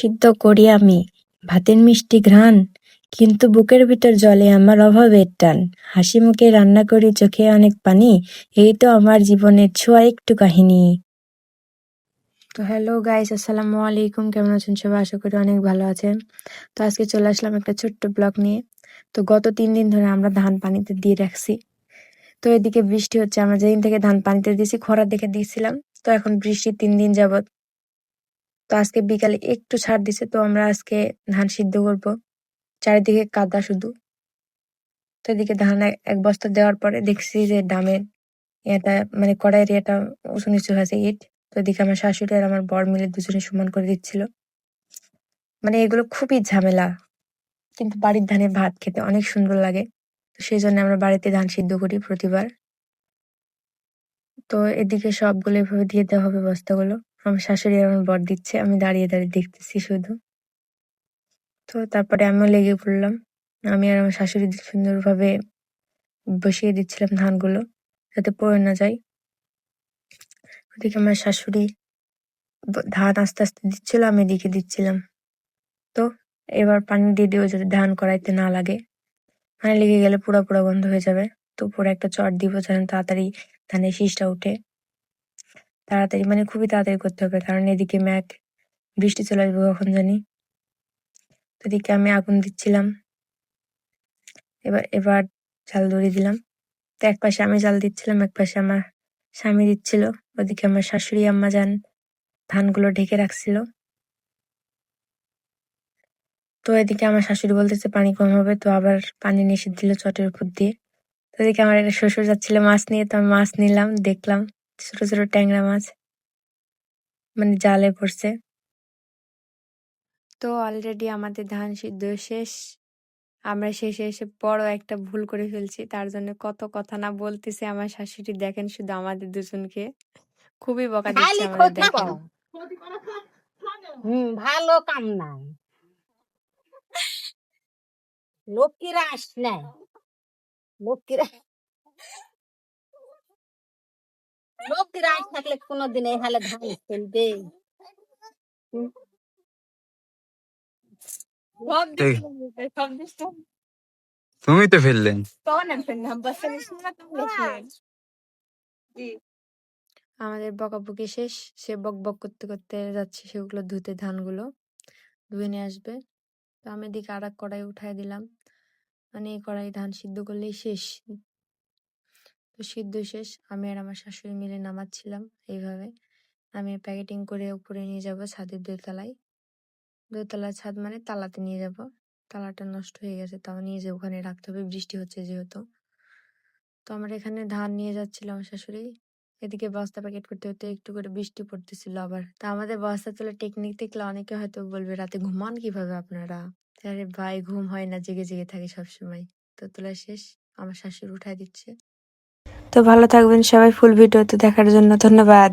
সিদ্ধ করি আমি। ভাতের মিষ্টি ঘ্রাণ, কিন্তু বুকের ভিতর জলে আমার অভাবের টান। হাসি মুখে রান্না করি, চোখে অনেক পানি, এই তো আমার জীবনের ছোঁয়া একটু কাহিনী। তো হ্যালো গাইস, আসসালামু আলাইকুম। কেমন আছেন সবাই? আশা করি অনেক ভালো আছেন। তো আজকে চলে আসলাম একটা ছোট্ট ব্লগ নিয়ে। তো গত তিন দিন ধরে আমরা ধান পানিতে দিয়ে রাখছি। তো এদিকে বৃষ্টি হচ্ছে, আমরা যেদিন থেকে ধান পানিতে দিয়েছি, খরা দেখে দিয়েছিলাম। তো এখন বৃষ্টি তিন দিন যাবত তো আজকে বিকালে একটু ছাড় দিছে, তো আমরা আজকে ধান সিদ্ধ করব। চারিদিকে কাদা শুধু। তো এদিকে ধান এক- বস্তা দেওয়ার পরে দেখছি যে ডামের এটা মানে কড়াইয়ের এটা উঁচু নিচু হয়েছে ইট। তো এদিকে আমার শাশুড়ি আর আমার বর মিলে দুজনে সমান করে দিচ্ছিল। মানে এগুলো খুবই ঝামেলা, কিন্তু বাড়ির ধানে ভাত খেতে অনেক সুন্দর লাগে। তো সেই জন্য আমরা বাড়িতে ধান সিদ্ধ করি প্রতিবার। তো এদিকে সবগুলো এভাবে দিয়ে দেওয়া হবে বস্তাগুলো। আমার শাশুড়ি আমার বর দিচ্ছে, আমি দাঁড়িয়ে দাঁড়িয়ে দেখতেছি শুধু। তো তারপরে আমিও লেগে পড়লাম। আমি আর আমার শাশুড়ি সুন্দরভাবে বসিয়ে দিচ্ছিলাম ধানগুলো, যাতে পড়ে না যায়। ওদিকে আমার শাশুড়ি ধান আস্তে আস্তে দিচ্ছিল, আমি এদিকে দিচ্ছিলাম। তো এবার পানি দিয়ে দিও যাতে ধান কড়াইতে না লাগে। পানি লেগে গেলে পুরো পুরো বন্ধ হয়ে যাবে। তো উপরে একটা চট দিব যেন তাড়াতাড়ি ধানের শীষটা উঠে। তাড়াতাড়ি মানে খুবই তাড়াতাড়ি করতে হবে। কারণ এদিকে ম্যাক বৃষ্টি চলে আসবে কখন জানি। তো এদিকে আমি আগুন দিচ্ছিলাম। এবার এবার জাল ধরিয়ে দিলাম। তো এক পাশে আমি জাল দিচ্ছিলাম, এক পাশে আমার স্বামী দিচ্ছিল। ওদিকে আমার শাশুড়ি, আম্মা যান, ধানগুলো ঢেকে রাখছিল। তো এদিকে আমার শাশুড়ি বলতেছে, পানি কম হবে। তো আবার পানি নিষেধ দিল চটের উপর দিয়ে। তো এদিকে আমার একটা শ্বশুর যাচ্ছিল মাছ নিয়ে, তো আমি মাছ নিলাম, দেখলাম। ছোট ছোট ট্যাংরা মাছ। মানে জালে পড়ছে। তো অলরেডি আমাদের ধান সিদ্ধ শেষ। আমরা শেষে এসে বড় একটা ভুল করে ফেলছি। তার জন্য কত কথা না বলতেছে আমার শাশুড়ি। দেখেন শুধু আমাদের দুজনকে। খুবই বকা দিচ্ছে আমাদের হুম ভালো কাম নাই লক্ষ্মীরা আস নাই লক্ষ্মীরা লক্ষ্মীরা আস থাকলে কোনোদিন এই হালে ধান ফেলবে। তুমি তো ফেললেন আমাদের বকাবকি শেষ সে বক বক করতে করতে যাচ্ছে সেগুলো ধুতে ধানগুলো ধুয়ে নিয়ে আসবে। তো আমি এদিকে আর এক কড়াই উঠাই দিলাম। মানে এই কড়াই ধান সিদ্ধ করলেই শেষ। তো সিদ্ধ শেষ। আমি আর আমার শাশুড়ি মিলে নামাচ্ছিলাম এইভাবে। আমি প্যাকেটিং করে উপরে নিয়ে যাব ছাদের দোতলায়। দোতলার ছাদ মানে তালাতে নিয়ে যাব। তালাটা নষ্ট হয়ে গেছে, তাও নিয়ে যে ওখানে রাখতে হবে, বৃষ্টি হচ্ছে যেহেতু। তো আমরা এখানে ধান নিয়ে যাচ্ছিলাম শাশুড়ি। এদিকে বস্তা প্যাকেট করতে করতে একটু করে বৃষ্টি পড়তেছিল আবার। তা আমাদের বস্তা তোলা টেকনিক দেখলে অনেকে হয়তো বলবে, রাতে ঘুমান কীভাবে আপনারা? আরে ভাই, ঘুম হয় না, জেগে জেগে থাকে সবসময়। তো তোলা শেষ, আমার শাশুড়ি উঠাই দিচ্ছে। তো ভালো থাকবেন সবাই ফুল ভিডিওতে দেখার জন্য ধন্যবাদ।